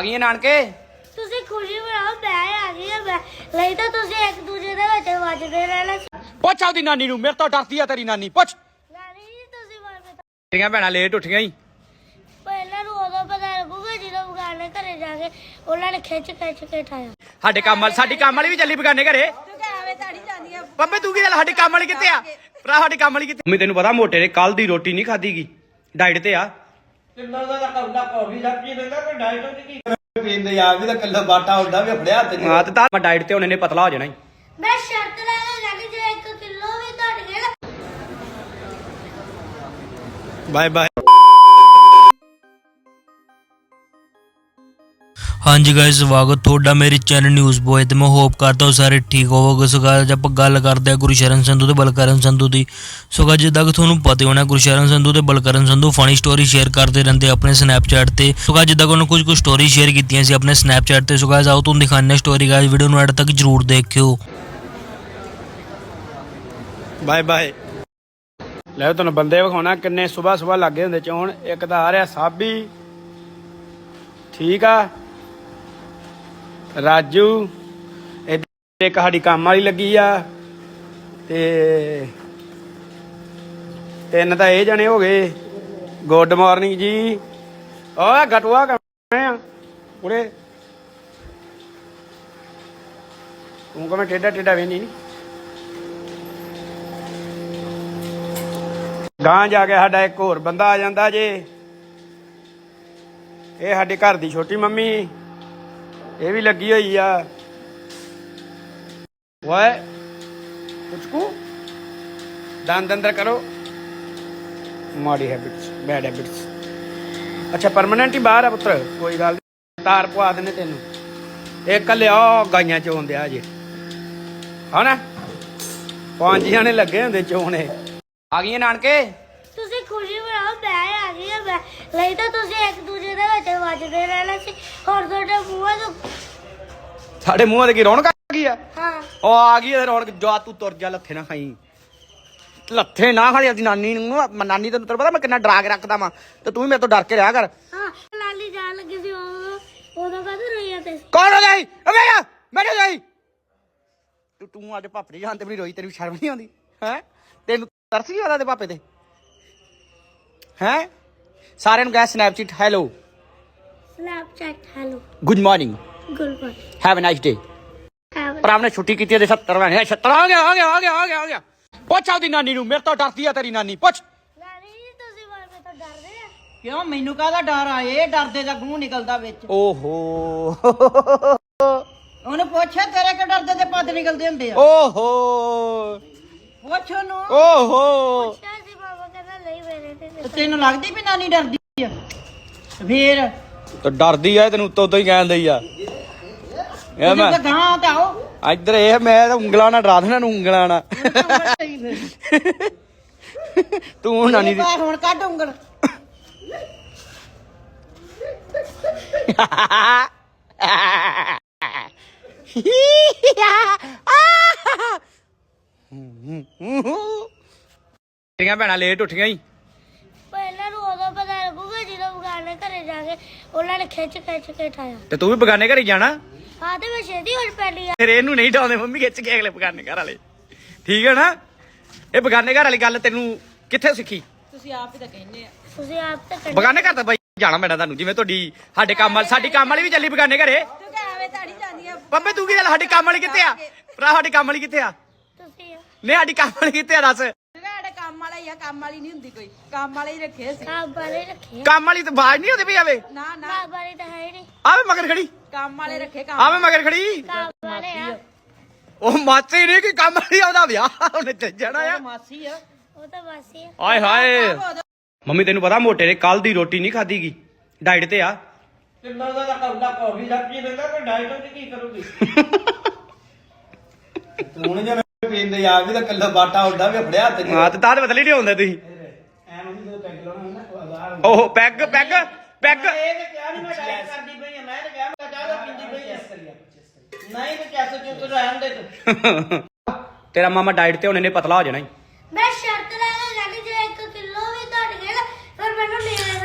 ਆ ਗਈਆਂ ਨਾਨਕੇ? ਤੁਸੀਂ ਖੁਸ਼ੀ ਮਨਾਓ ਮੈਂ ਆ ਗਈ ਹਾਂ ਮੈਂ ਲਈ ਤਾਂ ਤੁਸੀਂ ਇੱਕ ਦੂਜੇ ਦੇ ਵਿੱਚ ਵੱਜਦੇ ਰਹਿਣਾ ਸੀ। ਪੁੱਛ ਆਉਦੀ ਨਾਨੀ ਨੂੰ ਮੇਰੇ ਤੋਂ ਡਰਦੀ ਆ ਤੇਰੀ ਨਾਨੀ ਪੁੱਛ। ਨਾਨੀ ਜੀ ਤੁਸੀਂ ਮਾਰਦੇ ਤਾਂ ਤੇਰੀਆਂ ਭੈਣਾਂ ਲੇਟ ਉੱਠੀਆਂ ਹੀ ਪਹਿਲਾਂ ਨੂੰ ਉਦੋਂ ਪਤਾ ਲੱਗੂਗਾ ਜਦੋਂ ਬਗਾਨੇ ਘਰੇ ਜਾ ਕੇ ਉਹਨਾਂ ਨੇ ਖਿੱਚ ਖਿੱਚ ਕੇ ਠਾਇਆ। ਸਾਡੇ ਕੰਮ ਵਾਲੀ ਸਾਡੀ ਕੰਮ ਵਾਲੀ ਵੀ ਚੱਲੀ ਬਗਾਨੇ ਘਰੇ। ਤੂੰ ਕਹਿਵੇਂ ਤਾੜੀ ਜਾਂਦੀ ਆ। ਪੰਮੇ ਤੂੰ ਕੀ ਗੱਲ ਸਾਡੀ ਕੰਮ ਵਾਲੀ ਕਿੱਥੇ ਆ? ਭਰਾ ਸਾਡੀ ਕੰਮ ਵਾਲੀ ਕਿੱਥੇ ਮੰਮੀ ਤੈਨੂੰ ਪਤਾ ਮੋਟੇ ਨੇ ਕੱਲ ਦੀ ਰੋਟੀ ਨਹੀਂ ਖਾਧੀਗੀ ਡਾਈਟ ਤੇ ਆ। ਕਿੰਨਾ ਦਾ ਕੌਲਾ ਕੌਫੀ ਲੱਗੀ ਰਹਿੰਦਾ ਕੋਈ ਡਾਈਟ ਚ ਕੀ ਪੀਂਦੇ ਆ ਵੀ ਤਾਂ ਕੱਲਾ ਬਾਟਾ ਹੁੰਦਾ ਵੀ ਫੜਿਆ ਹੱਥ ਹਾਂ ਤੇ ਤਾਂ ਮੈਂ ਡਾਈਟ ਤੇ ਹੁਣ ਇਹਨੇ ਪਤਲਾ ਹੋ ਜਾਣਾ ਈ ਮੈਂ ਸ਼ਰਤ ਲਾ ਕੇ ਕਹਿੰਦੀ ਜੇ 1 ਕਿਲੋ ਵੀ ਘਟ ਗਿਆ ਨਾ ਬਾਏ ਬਾਏ ਹਾਂਜੀ ਗਾਇਸ ਸਵਾਗਤ ਤੁਹਾਡਾ ਮੇਰੇ ਚੈਨਲ ਨਿਊਜ਼ ਬੋਏ ਤੇ ਮੈਂ ਹੋਪ ਕਰਦਾ ਹਾਂ ਸਾਰੇ ਠੀਕ ਹੋਵੋਗੇ। ਸੋ guys, ਆਪਾਂ ਗੱਲ ਕਰਦੇ ਹਾਂ ਗੁਰਸ਼ਰਨ ਸੰਧੂ ਤੇ ਬਲਕਰਨ ਸੰਧੂ ਦੀ। ਸੋ guys, ਜਿੱਦਾਂ ਕਿ ਤੁਹਾਨੂੰ ਪਤਾ ਹੋਣਾ ਗੁਰਸ਼ਰਨ ਸੰਧੂ ਤੇ Balkaran Sandhu funny story share ਕਰਦੇ ਰਹਿੰਦੇ ਆਪਣੇ ਸਨੈਪਚੈਟ ਤੇ। ਸੋ guys, ਜਿੱਦਾਂ ਕਿ ਉਹਨਾਂ ਕੁਝ ਕੁ ਸਟੋਰੀ ਸ਼ੇਅਰ ਕੀਤੀਆਂ ਸੀ ਆਪਣੇ ਸਨੈਪਚੈਟ ਤੇ। ਸੋ guys, ਆਓ ਤੁਹਾਨੂੰ ਦਿਖਾਉਂਦੇ ਸਟੋਰੀ ਗਾਇਸ ਵੀਡੀਓ ਨੂੰ ਐਡ ਤੱਕ ਜਰੂਰ ਦੇਖਿਓ। ਬਾਏ ਬਾਏ ਲੈ ਤੁਹਾਨੂੰ ਬੰਦੇ ਵਿਖਾਉਣਾ ਕਿੰਨੇ ਸਵੇਰ ਸਵੇਰ ਲੱਗੇ ਹੁੰਦੇ ਚੋਣ। ਇੱਕ ਤਾਂ ਆ ਰਿਹਾ ਸਾਬੀ। ਠੀਕ ਆ। ਰਾਜੂ ਇੱਧਰ ਇੱਕ ਸਾਡੀ ਕੰਮ ਵਾਲੀ ਲੱਗੀ ਆ ਤੇ ਤਿੰਨ ਤਾਂ ਇਹ ਜਣੇ ਹੋ ਗਏ। ਗੁੱਡ ਮਾਰਨਿੰਗ ਜੀ। ਓਏ, ਗਟੂਆ ਕਰਨਾ ਆ। ਉਰੇ। ਤੂੰ ਕਵੇਂ ਟੇਡਾ ਟੇਡਾ ਵੇਨੀ ਨਹੀਂ ਗਾਂ ਜਾ ਕੇ ਸਾਡਾ ਇੱਕ ਹੋਰ ਬੰਦਾ ਆ ਜਾਂਦਾ ਜੇ। ਇਹ ਸਾਡੇ ਘਰ ਦੀ ਛੋਟੀ ਮੰਮੀ। ਇਹ ਵੀ ਲੱਗੀ ਹੋਈ ਆ। ਓਏ ਕੁਚਕੂ ਦੰਦ ਅੰਦਰ ਕਰੋ। ਮਾੜੀ ਹੈਬਿਟਸ ਬੈਡ ਹੈਬਿਟਸ ਅੱਛਾ ਪਰਮਨੈਂਟ ਹੀ ਬਾਹਰ ਆ ਪੁੱਤਰ, ਕੋਈ ਗੱਲ ਨੀ। ਤਾਰ ਪਵਾ ਦਿੰਨੇ ਤੈਨੂੰ। ਇਹ ਕੱਲਿਆ ਗਾਈਆਂ ਚੋਂਦੇ ਦਿਆ ਜੇ ਹਨਾ? ਪੰਜ ਜਣੇ ਲੱਗੇ ਹੁੰਦੇ ਚੋਣੇ। ਆ ਗਈਆਂ ਨਾਨਕੇ? ਤੁਸੀਂ ਖੁਸ਼ੀ ਮਨਾਓ, ਮੈਂ ਆ ਗਈ ਹਾਂ ਮੈਂ ਲਈ ਤਾਂ ਤੁਸੀਂ ਇੱਕ ਦੂਜੇ ਦੇ ਵਿੱਚ ਵੱਜਦੇ ਰਹਿਣਾ ਸੀ। ਹੋਰ ਤੁਹਾਡੇ ਮੂੰਹਾਂ ਤੋਂ ਸਾਡੇ ਮੂੰਹਾਂ ਤੇ ਕੀ ਰੌਣਕ ਆ ਗਈ ਆ? ਹਾਂ। ਉਹ ਆ ਗਈ ਇਹ ਰੌਣਕ ਜਾ ਤੂੰ ਤੁਰ ਜਾ ਲੱਥੇ ਨਾ ਖਾਈ। ਲੱਥੇ ਨਾ ਖਾਲੀ ਆਪਣੀ ਨਾਨੀ ਨੂੰ ਮੈਂ ਨਾਨੀ ਤੈਨੂੰ ਤੈਨੂੰ ਪਤਾ ਮੈਂ ਕਿੰਨਾ ਡਰਾ ਕੇ ਰੱਖਦਾ ਵਾਂ ਤੇ ਤੂੰ ਵੀ ਮੇਰੇ ਤੋਂ ਡਰ ਕੇ ਰਿਹਾ ਕਰ। ਹਾਂ ਲਾਲੀ ਜਾਣ ਲੱਗੀ ਸੀ ਉਦੋਂ ਉਦੋਂ ਕਦੋਂ ਰਹੀਆਂ ਤੇ ਕੌਣ ਹੋ ਜਾਈ ਅਬੇ ਆ ਬੈਠੋ ਜਾਈ ਤੂੰ ਤੂੰ ਅੱਜ ਦੀ ਜਾਨ ਤੇ ਵੀ ਰੋਈ ਤੈਨੂੰ ਸ਼ਰਮ ਨਹੀਂ ਆਉਂਦੀ ਹੈ? ਤੈਨੂੰ ਤਰਸ ਨਹੀਂ ਆਉਂਦਾ ਤੇ ਪਾਪੇ ਤੇ? ਹੈ? ਸਾਰਿਆਂ ਨੂੰ ਕਹਿ Snapchat hello Snapchat hello good morning good have a nice day ਭਰਾ ਨੇ ਛੁੱਟੀ ਕੀਤੀ ਉਹਦੇ 70 ਮਹੀਨੇ 70 ਆ ਗਿਆ ਆ ਗਿਆ ਆ ਗਿਆ ਆ ਗਿਆ ਆ ਗਿਆ। ਪੁੱਛ ਆਉਦੀ ਨਾਨੀ ਨੂੰ ਮੇਰੇ ਤੋਂ ਡਰਦੀ ਆ ਤੇਰੀ ਨਾਨੀ ਪੁੱਛ। ਨਾਨੀ ਜੀ ਤੁਸੀਂ ਮਾਰਦੇ ਤਾਂ ਡਰਦੇ ਆ। ਕਿਉਂ ਮੈਨੂੰ ਕਾਹਦਾ ਡਰ ਆ? ਇਹ ਡਰਦੇ ਦਾ ਗੂੰ ਨਿਕਲਦਾ ਵਿੱਚ। ਓਹੋ। ਉਹਨੂੰ ਪੁੱਛਿਆ ਤੇਰੇ ਕਿ ਡਰਦੇ ਦੇ ਪੱਦ ਨਿਕਲਦੇ ਹੁੰਦੇ ਆ? ਓਹੋ। ਪੁੱਛ ਉਹਨੂੰ। ਓਹੋ। ਪੁੱਛਿਆ ਸੀ ਬਾਬਾ ਕਹਿੰਦਾ ਨਹੀਂ ਮੇਰੇ ਤੇ ਤੇ ਤੈਨੂੰ ਲੱਗਦੀ ਵੀ ਨਾਨੀ ਡਰਦੀ ਆ? ਫੇਰ ਤੇ ਡਰਦੀ ਆ ਤੈਨੂੰ ਉੱਤੋਂ ਤੋਂ ਹੀ ਕਹਿਣ ਦਈ ਆ। ਇਹ ਮੈਂ ਤਾਂ ਗਾਂ ਤੇ ਆਓ। ਇੱਧਰ ਇਹ ਮੈਂ ਤਾਂ ਉਂਗਲਾਂ ਨਾਲ ਡਰਾ ਦੇਣਾ ਨੂੰ ਉਂਗਲਾਂ ਨਾਲ। ਤੂੰ ਨਾਨੀ ਦੀ ਹੁਣ ਕੱਢ ਉਂਗਲ। ਤੇਰੀਆਂ ਭੈਣਾਂ ਲੇਟ ਉੱਠੀਆਂ ਹੀ ਉਹਨਾਂ ਨੇ ਖਿੱਚ ਖਿੱਚ ਕੇ ਠਾਇਆ। ਤੇ ਤੂੰ ਵੀ ਬਗਾਨੇ ਘਰ ਹੀ ਜਾਣਾ? ਆ ਤੇ ਮੈਂ ਛੇਤੀ ਉੱਠ ਪੈਣੀ ਆ। ਫਿਰ ਇਹਨੂੰ ਨਹੀਂ ਡਾਉਂਦੇ ਮੰਮੀ ਖਿੱਚ ਕੇ ਅਗਲੇ ਬਗਾਨੇ ਘਰ ਵਾਲੇ। ਠੀਕ ਹੈ ਨਾ? ਇਹ ਬਗਾਨੇ ਘਰ ਵਾਲੀ ਗੱਲ ਤੈਨੂੰ ਕਿੱਥੇ ਸਿੱਖੀ? ਤੁਸੀਂ ਆਪ ਹੀ ਤਾਂ ਕਹਿੰਦੇ ਆ। ਤੁਸੀਂ ਆਪ ਤਾਂ ਕੱਢ ਬਗਾਨੇ ਘਰ ਤਾਂ ਬਾਈ ਜਾਣਾ ਪੈਣਾ ਤੁਹਾਨੂੰ ਜਿਵੇਂ ਤੁਹਾਡੀ ਸਾਡੇ ਕੰਮ ਵਾਲੀ ਸਾਡੀ ਕੰਮ ਵਾਲੀ ਵੀ ਚੱਲੀ ਬਗਾਨੇ ਘਰੇ। ਤੂੰ ਕਹਿਵੇਂ ਤਾੜੀ ਜਾਂਦੀ ਆ। ਪੰਮੇ ਤੂੰ ਕੀ ਗੱਲ ਸਾਡੀ ਕੰਮ ਵਾਲੀ ਕਿੱਥੇ ਆ? ਭਰਾ ਸਾਡੀ ਕੰਮ ਵਾਲੀ ਕਿੱਥੇ ਆ? ਤੁਸੀਂ ਨਹੀਂ ਸਾਡੀ ਕੰਮ ਵਾਲੀ ਕਿੱਥੇ ਆ ਦੱਸ। ਕੰਮ ਵਾਲਾ ਹੀ ਆ ਕੰਮ ਵਾਲੀ ਨਹੀਂ ਹੁੰਦੀ ਕੋਈ। ਕੰਮ ਵਾਲੇ ਹੀ ਰੱਖੇ ਸੀ। ਕਾਬ ਵਾਲੇ ਰੱਖੇ ਕੰਮ ਵਾਲੀ ਤਾਂ ਆਵਾਜ਼ ਨਹੀਂ ਆਉਂਦੀ ਪਈ ਆਵੇ। ਨਾ ਨਾ। ਕਾਬ ਵਾਲੇ ਤਾਂ ਹੈ ਨਹੀਂ। ਆਵੇ ਮਗਰ ਖੜੀ। ਕੰਮ ਵਾਲੇ ਰੱਖੇ ਕੰਮ। ਆਵੇ ਮਗਰ ਖੜੀ। ਕਾਬ ਵਾਲੇ ਆ। ਉਹ ਮਾਚੇ ਨਹੀਂ ਕਿ ਕੰਮ ਵਾਲੀ ਆਉਂਦਾ ਵਿਆਹ ਉਹਨੇ ਚੱਲ ਜਾਣਾ ਆ ਮਾਸੀ ਆ। ਉਹ ਤਾਂ ਬਾਸੀ ਆ। ਆਏ ਹਾਏ। ਮੰਮੀ ਤੈਨੂੰ ਪਤਾ ਮੋਟੇ ਨੇ ਕੱਲ ਦੀ ਰੋਟੀ ਨਹੀਂ ਖਾਧੀਗੀ ਡਾਈਟ ਤੇ ਆ। ਕਿੰਨਾ ਦਾ ਕੌਲਾ ਕੌਫੀ ਲੱਗੀ ਰਹਿੰਦਾ ਕੋਈ ਡਾਈਟ ਚ ਕੀ ਕਰੂਗੀ? ਹੁਣ ਜਿਵੇਂ ਪੀਂਦੇ ਆ ਵੀ ਤਾਂ ਕੱਲਾ ਬਾਟਾ ਹੁੰਦਾ ਵੀ ਫੜਿਆ ਹੱਥ ਹਾਂ ਤੇ ਤਾਂ ਬਦਲੀ ਨਹੀਂ ਤੁਸੀਂ। ਐਵੇਂ ਜਦੋਂ ਪੈਗ ਲਾਉਣਾ ਨਾ ਬਾਹਰ ਉਹ ਪੈਗ ਪੈਗ ਪੈਗ। ਇਹ ਤੇ ਕਿਹਾ ਨਹੀਂ ਮੈਂ ਡਾਈਟ ਕਰਦੀ ਪਈ ਆ ਮੈਂ ਤਾਂ ਕਿਹਾ ਮੈਂ ਚਾਹ ਦਾ ਪੀਂਦੀ ਪਈ ਆ ਨਹੀਂ ਤੇ ਕਿਆ ਸੋਚੋ ਤੂੰ ਰਹਿਣ ਦੇ ਤੂੰ। ਤੇਰਾ ਮਾਮਾ ਡਾਈਟ ਤੇ ਹੁਣ ਇਹਨੇ ਪਤਲਾ ਹੋ ਜਾਣਾ ਈ ਮੈਂ ਸ਼ਰਤ ਲਾ ਕੇ ਕਹਿੰਦੀ ਜੇ 1 ਕਿਲੋ ਵੀ ਘਟ ਗਿਆ ਨਾ ਫਿਰ ਮੈਨੂੰ ਲੈ ਲੈਣਾ